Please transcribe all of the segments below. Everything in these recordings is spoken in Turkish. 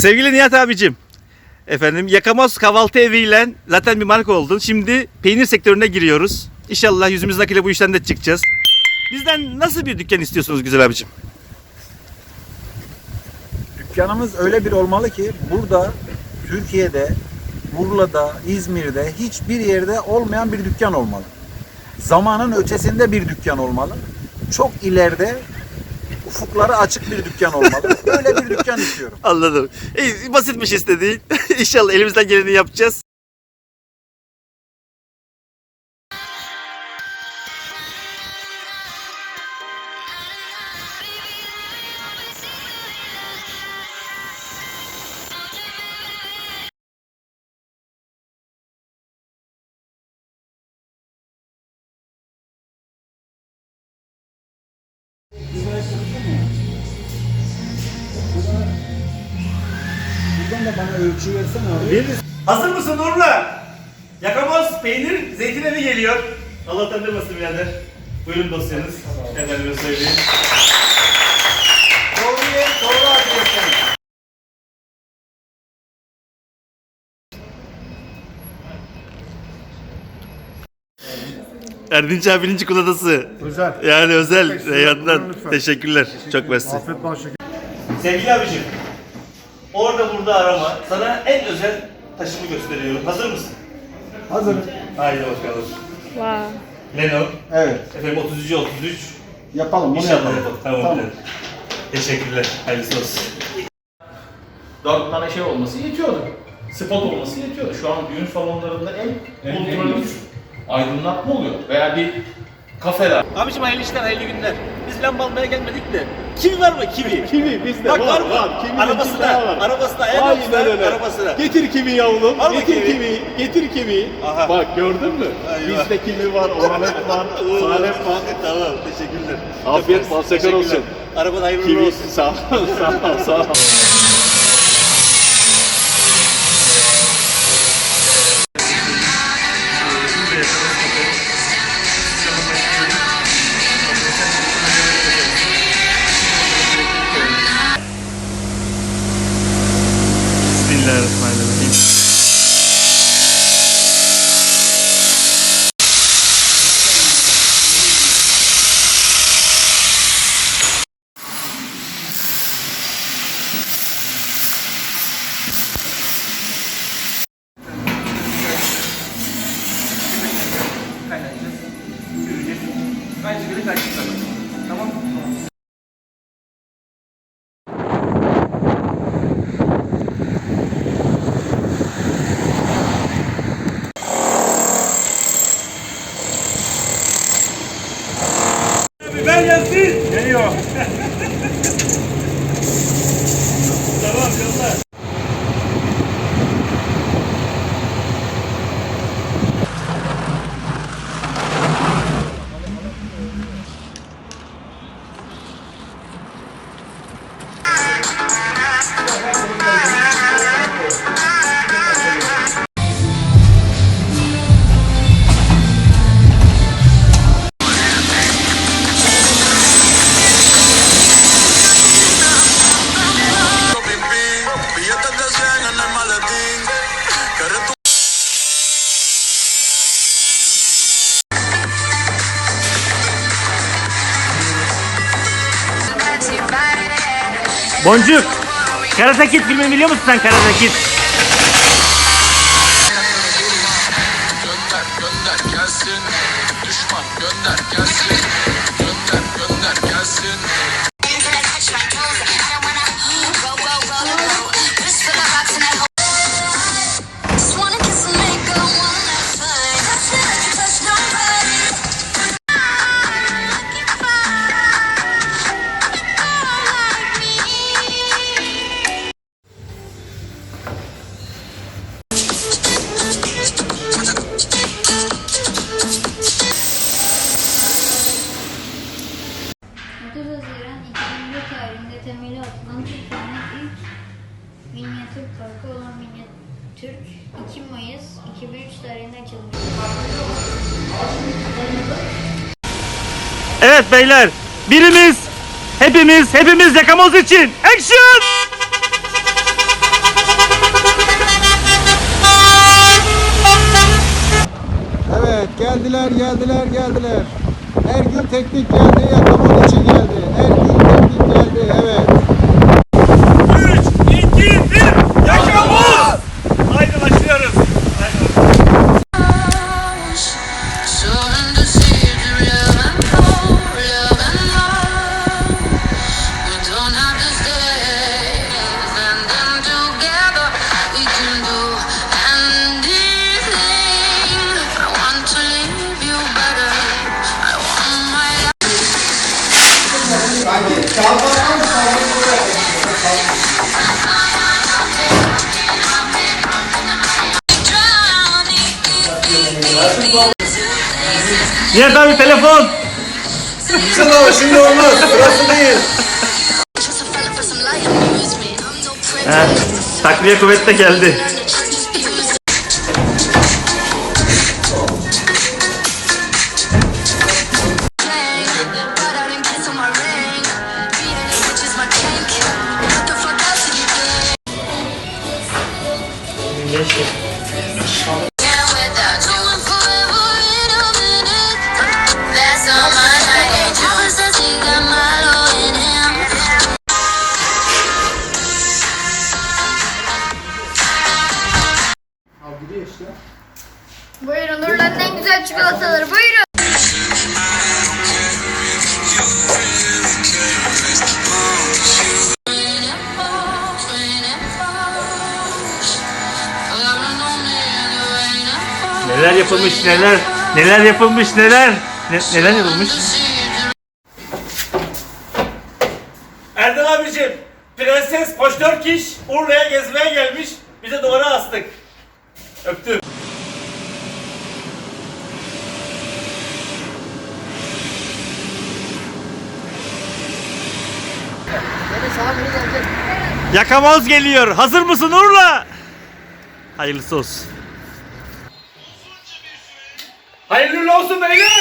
Sevgili Nihat abicim. Efendim Yakamoz kahvaltı eviyle zaten bir marka oldun. Şimdi peynir sektörüne giriyoruz. İnşallah yüzümüz akıyla bu işten de çıkacağız. Bizden nasıl bir dükkan istiyorsunuz güzel abicim? Dükkanımız öyle bir olmalı ki burada Türkiye'de, Urla'da, İzmir'de hiçbir yerde olmayan bir dükkan olmalı. Zamanın ötesinde bir dükkan olmalı. Çok ileride ufukları açık bir dükkan olmalı. Böyle bir dükkan istiyorum. Anladım. İyi, basitmiş istediğin. İnşallah elimizden geleni yapacağız. Hazır mısın Nurla? Yakamoz peynir zeytin evi geliyor. Allah utandırmasın birader. Buyurun dosyanız. Efendime söyleyeyim. Doğruya doğru adresine. Erdinç abinin çikolatası. Özel. Yani özel. Reyhan'dan. Teşekkürler. Çok mersi. Afiyet şeker. Sevgili abicim. Orada burada arama. Sana en özel taşımı gösteriyorum. Hazır mısın? Hazırım. Haydi bakalım. Wow. Leno. Evet. Efendim 33 33. Yapalım bunu İnşallah yapalım. yapalım. Tamam. Tamam. Teşekkürler. Hayırlısı olsun. Dört tane şey olması yetiyordu. Spot olması yetiyordu. Şu an düğün salonlarında en ultra lüks aydınlatma oluyor. Veya bir kafeler. Abicim hayırlı işler, hayırlı günler. Biz lamba almaya gelmedik de. Kivi var mı? Kivi. Kivi bizde Bak var, var mı? var. Kivi Arabasına, bizde var. arabasına, en Aynen öyle. arabasına. Getir kivi yavrum. Var getir kivi? kivi? Getir kivi. Aha. Bak gördün mü? Eyvah. Bizde kivi var, oralet var, salep var. tamam, teşekkürler. Afiyet bal şeker olsun. Araban hayırlı Kivi olsun. sağ ol, sağ ol, sağ ol. الله الرحمن الرحيم Boncuk. Karate Kid filmi biliyor musun sen Karate Kid? Evet beyler. Birimiz, hepimiz, hepimiz yakamoz için. Action! Evet geldiler geldiler geldiler. Her gün teknik geldi yakamoz için geldi. Her gün teknik geldi evet. Nihat abi telefon. Çalama şimdi olmaz. Sırası değil. Ha, takviye kuvvet de geldi. yapılmış neler. Neler yapılmış neler. Ne, neler yapılmış. Erdal abicim, Prenses Poştorkiş Urla'ya gezmeye gelmiş. Bize duvara astık. Öptüm. Yakamoz geliyor. Hazır mısın Urla? Hayırlısı olsun. Hayırlı olsun beyler.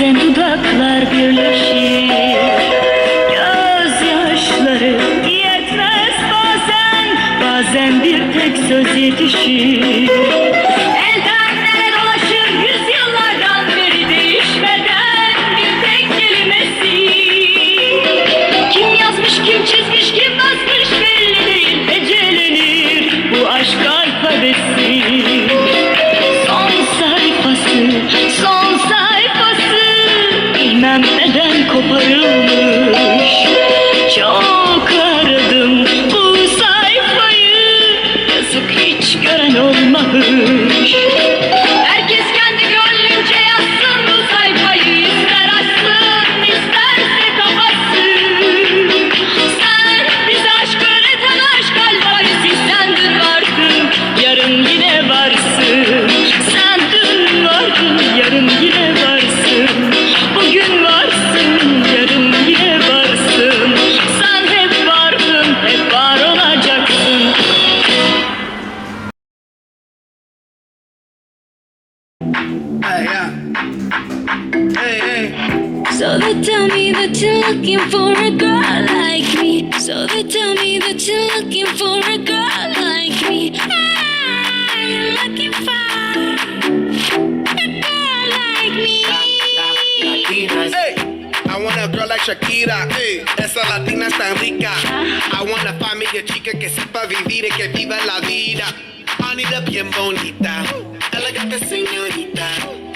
Sen dudaklar Thank you. Shakira. Hey, esa latina es tan rica. I want a familia chica que sepa vivir y que viva la vida. Anita bien bonita, elegante señorita.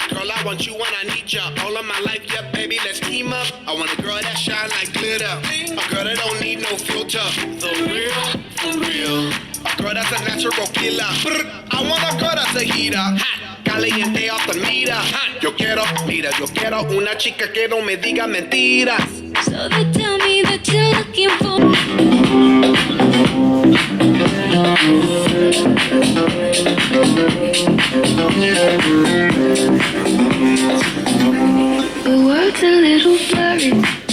Girl, I want you when I need ya. All of my life, yeah, baby, let's team up. I want a girl that shine like glitter. A girl that don't need no filter. The real, the real. A girl that's a natural killer. I want a girl that's a heater. Hot, caliente off the meter. Yo quiero, mira, yo quiero una chica que no me diga mentiras. So they tell me that you're looking for. The world's a little blurry.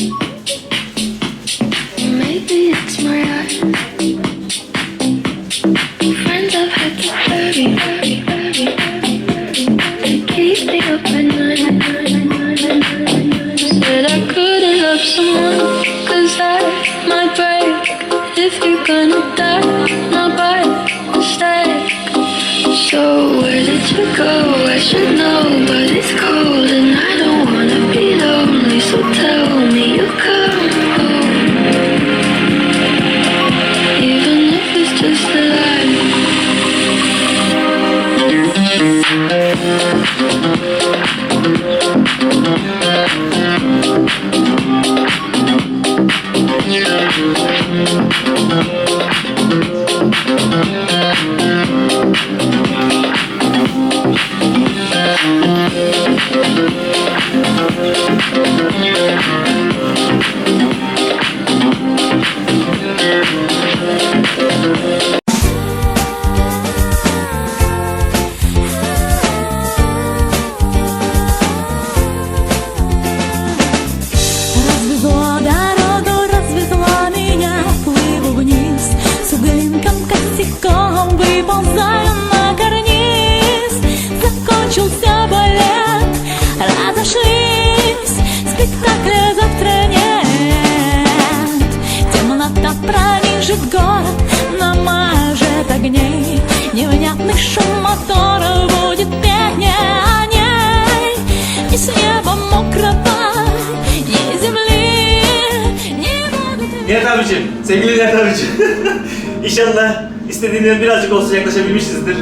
Nihat abicim, sevgili Nihat abicim. İnşallah istediğinden birazcık olsun yaklaşabilmişizdir.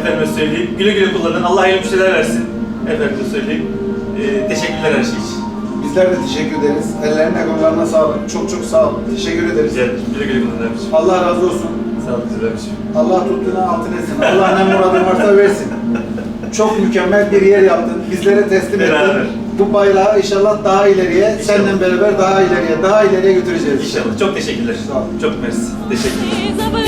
Efendime söyleyeyim. Güle güle kullanın. Allah hayırlı müşteriler versin. Efendime söyleyeyim. Ee, teşekkürler her şey için. Bizler de teşekkür ederiz. Ellerine kollarına sağlık. Çok çok sağ olun. Teşekkür ederiz. Ederim. Güle güle kullanın abicim. Allah razı olsun. Sağ olun güzel abicim. Allah tuttuğuna altın etsin. Allah ne muradın varsa versin. Çok mükemmel bir yer yaptın. Bizlere teslim Beraber. ettin bu bayrağı inşallah daha ileriye, inşallah. seninle beraber daha ileriye, daha ileriye götüreceğiz. İnşallah. Çok teşekkürler. Sağ olun. Çok mersi. Teşekkürler.